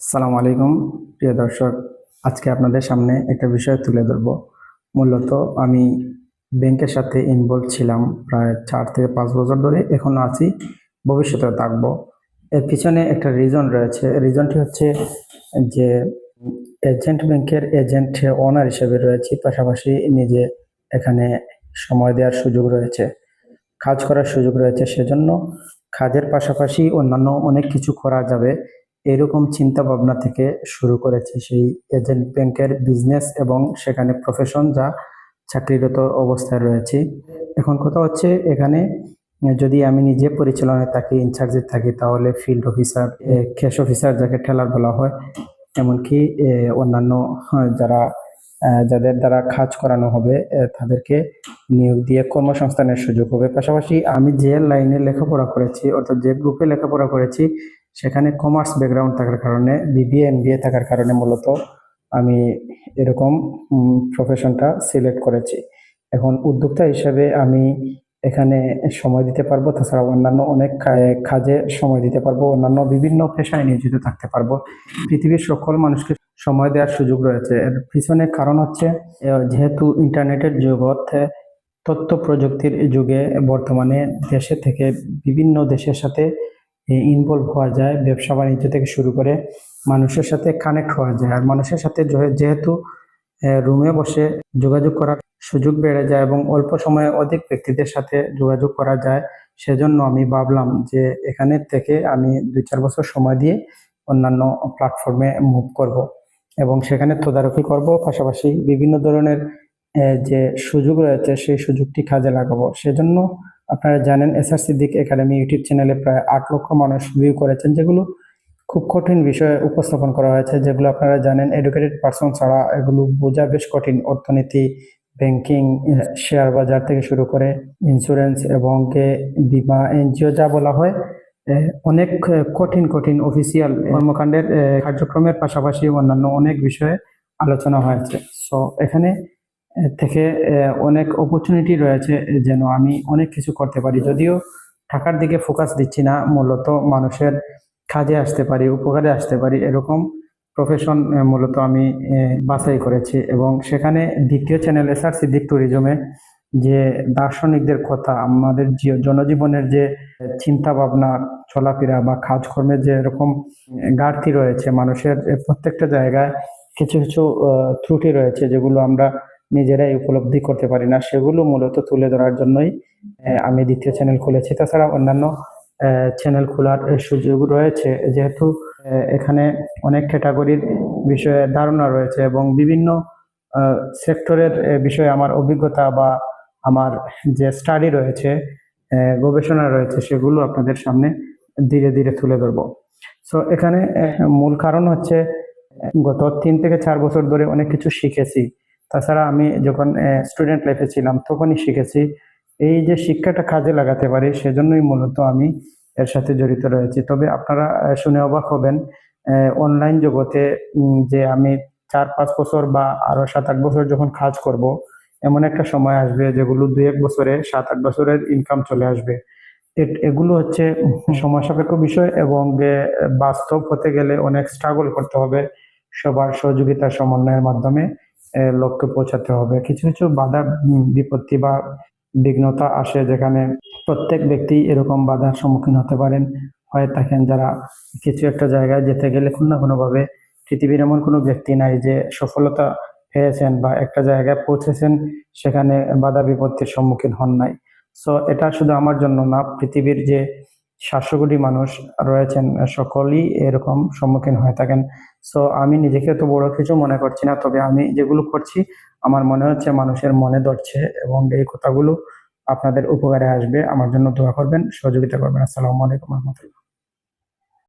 সালাম আলাইকুম, প্রিয় দর্শক। আজকে আপনাদের সামনে একটা বিষয় তুলে ধরব। মূলত আমি ব্যাংকের সাথে ইনভলভ ছিলাম প্রায় চার থেকে পাঁচ বছর ধরে, এখনও আছি ভবিষ্যতে থাকব। এর পিছনে একটা রিজন রয়েছে। রিজনটি হচ্ছে যে এজেন্ট ব্যাংকের এজেন্ট ওনার হিসেবে রয়েছি, পাশাপাশি নিজে এখানে সময় দেওয়ার সুযোগ রয়েছে, কাজ করার সুযোগ রয়েছে। সেজন্য কাজের পাশাপাশি অন্যান্য অনেক কিছু করা যাবে। এরকম চিন্তা ভাবনা থেকে শুরু করেছি সেই এজেন্ট ব্যাংকের বিজনেস এবং সেখানে প্রফেশন যা চাকরিরত অবস্থায় রয়েছি। এখন কথা হচ্ছে এখানে যদি আমি নিজে পরিচালনায় থাকি ইনচার্জে থাকি তাহলে ফিল্ড অফিসার ক্যাশ অফিসার যাকে ঠেলার বলা হয় এমনকি অন্যান্য হ্যাঁ, যারা যাদের দ্বারা কাজ করানো হবে তাদেরকে নিয়োগ দিয়ে কর্মসংস্থানের সুযোগ হবে। পাশাপাশি আমি যে লাইনে লেখাপড়া করেছি অর্থাৎ যে গ্রুপে লেখাপড়া করেছি সেখানে কমার্স ব্যাকগ্রাউন্ড থাকার কারণে বিবিএ এমবিএ থাকার কারণে মূলত আমি এরকম প্রফেশনটা সিলেক্ট করেছি। এখন উদ্যোক্তা হিসেবে আমি এখানে সময় দিতে পারব তাছাড়া অন্যান্য অনেক কাজে সময় দিতে পারব অন্যান্য বিভিন্ন পেশায় নিয়োজিত থাকতে পারব। পৃথিবীর সকল মানুষকে সময় দেওয়ার সুযোগ রয়েছে। এর পিছনে কারণ হচ্ছে যেহেতু ইন্টারনেটের আহ, তথ্য প্রযুক্তির যুগে বর্তমানে দেশে থেকে বিভিন্ন দেশের সাথে ইনভলভ হওয়া যায়, ব্যবসা বাণিজ্য থেকে শুরু করে মানুষের সাথে কানেক্ট হওয়া যায়। আর মানুষের সাথে যেহেতু রুমে বসে যোগাযোগ করার সুযোগ বেড়ে যায় এবং অল্প সময়ে অধিক ব্যক্তিদের সাথে যোগাযোগ করা যায়, সেজন্য আমি ভাবলাম যে এখানে থেকে আমি দুই চার বছর সময় দিয়ে অন্যান্য প্ল্যাটফর্মে মুভ করব এবং সেখানে তদারকি করব। পাশাপাশি বিভিন্ন ধরনের যে সুযোগ রয়েছে, সেই সুযোগটি কাজে লাগাবো। সেজন্য আপনারা জানেন এসআর সিদ্দিক একাডেমি ইউটিউব চ্যানেলে প্রায় আট লক্ষ মানুষ ভিউ করেছেন, যেগুলো খুব কঠিন বিষয়ে উপস্থাপন করা হয়েছে, যেগুলো আপনারা জানেন এডুকেটেড পার্সন ছাড়া এগুলো বোঝা বেশ কঠিন। অর্থনীতি ব্যাংকিং শেয়ার বাজার থেকে শুরু করে ইন্স্যুরেন্স এবং বিমা, এনজিও যা বলা হয় অনেক কঠিন কঠিন অফিসিয়াল কর্মকাণ্ডের কার্যক্রমের পাশাপাশি অন্যান্য অনেক বিষয়ে আলোচনা হয়েছে। সো এখানে থেকে অনেক অপরচুনিটি রয়েছে যেন আমি অনেক কিছু করতে পারি। যদিও টাকার দিকে ফোকাস দিচ্ছি না, মূলত মানুষের কাজে আসতে পারি, উপকারে আসতে পারি, এরকম প্রফেশন মূলত আমি বাছাই করেছি। এবং সেখানে দ্বিতীয় চ্যানেল এসআর সিদ্দিক ট্যুরিজমে যে দার্শনিকদের কথা, আমাদের জনজীবনের যে চিন্তা ভাবনা চলাফেরা বা কাজকর্মের যে এরকম ঘাটতি রয়েছে, মানুষের প্রত্যেকটা জায়গায় কিছু কিছু ত্রুটি রয়েছে, যেগুলো আমরা নিজেরাই উপলব্ধি করতে পারি না। সেগুলো মূলত তুলে ধরার জন্যই আমি দ্বিতীয় চ্যানেল খুলেছি। তাছাড়া অন্যান্য চ্যানেল খোলার সুযোগ রয়েছে। যেহেতু এখানে অনেক ক্যাটাগরির বিষয়ে ধারণা রয়েছে এবং বিভিন্ন সেক্টরের বিষয়ে আমার অভিজ্ঞতা বা আমার যে স্টাডি রয়েছে গবেষণা রয়েছে, সেগুলো আপনাদের সামনে ধীরে ধীরে তুলে ধরবো। সো এখানে মূল কারণ হচ্ছে গত তিন থেকে চার বছর ধরে অনেক কিছু শিখেছি। তাছাড়া আমি যখন স্টুডেন্ট লাইফে ছিলাম, তখনই শিখেছি এই যে শিক্ষাটা কাজে লাগাতে পারি, সেজন্যই মূলত আমি এর সাথে জড়িত রয়েছি। তবে আপনারা শুনে অবাক হবেন অনলাইন জগতে যে আমি চার পাঁচ বছর বা আরও সাত আট বছর যখন কাজ করব, এমন একটা সময় আসবে যেগুলো দুই এক বছরে সাত আট বছরের ইনকাম চলে আসবে। এগুলো হচ্ছে সময় সাপেক্ষ বিষয় এবং বাস্তব হতে গেলে অনেক স্ট্রাগল করতে হবে সবার সহযোগিতা সমন্বয়ের মাধ্যমে। লক্ষ্যে পৌঁছাতে হবে। কিছু কিছু বাধা বিপত্তি বা বিঘ্নতা আসে যেখানে প্রত্যেক ব্যক্তি এরকম বাধার সম্মুখীন হতে পারেন। হয়ে থাকেন যারা কিছু একটা জায়গায় যেতে গেলে কোনো না কোনোভাবে পৃথিবীর এমন কোনো ব্যক্তি নাই যে সফলতা পেয়েছেন বা একটা জায়গায় পৌঁছেছেন সেখানে বাধা বিপত্তির সম্মুখীন হন নাই। সো এটা শুধু আমার জন্য না, পৃথিবীর যে সাতশো কোটি মানুষ রয়েছেন সকলই এরকম সম্মুখীন হয়ে থাকেন। সো আমি নিজেকে তো বড় কিছু মনে করছি না, তবে আমি যেগুলো করছি, আমার মনে হচ্ছে মানুষের মনে ধরছে এবং এই কথাগুলো আপনাদের উপকারে আসবে। আমার জন্য দোয়া করবেন, সহযোগিতা করবেন। আসসালামু আলাইকুম রহমতুল্লাহ।